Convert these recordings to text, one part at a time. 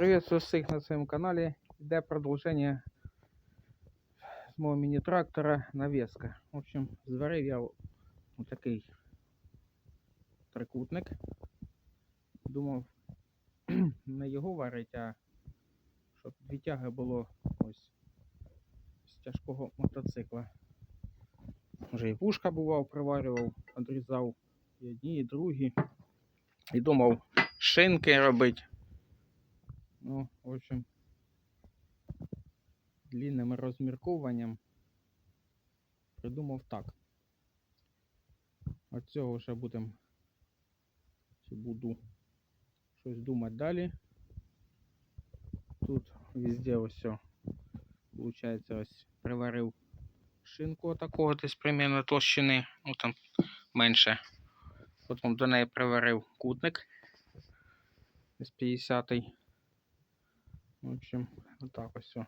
Приветствую всіх на своєму каналі. Йде продовження з мого міні-трактора навеска. В общем, зварив я отакий трикутник. Думав не його варить, а щоб дві тяги було ось з тяжкого мотоцикла. Вже і вушка бував, приварював, одрізав і одні, і другі. І думав шинки робити. Ну, в общем, длинним розміркованням придумав так. От цього вже будемо чи буду щось думати далі. Тут везде ось. Получається, ось приварив шинку такого десь примерно толщини, ну там менше. Потім до неї приварив кутник з 50 -й. В общем, отак ось. все.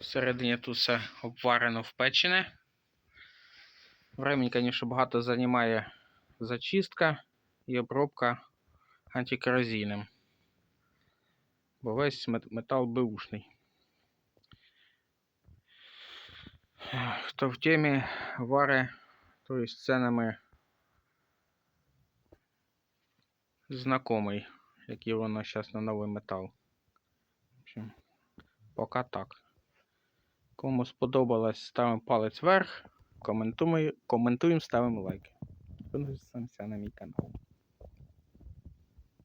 Всередині тут все обварено впечене. Времени, звісно, багато займає зачистка і обробка антикорозійним. Бо весь мет- метал беушний. Хто в темі вари, то есть з ценами знакомий, який воно зараз на новий метал. В общем, поки так. Кому сподобалось, ставимо палець вверх, коментуємо, коментуємо, ставимо лайки. Підписуємося на мій канал.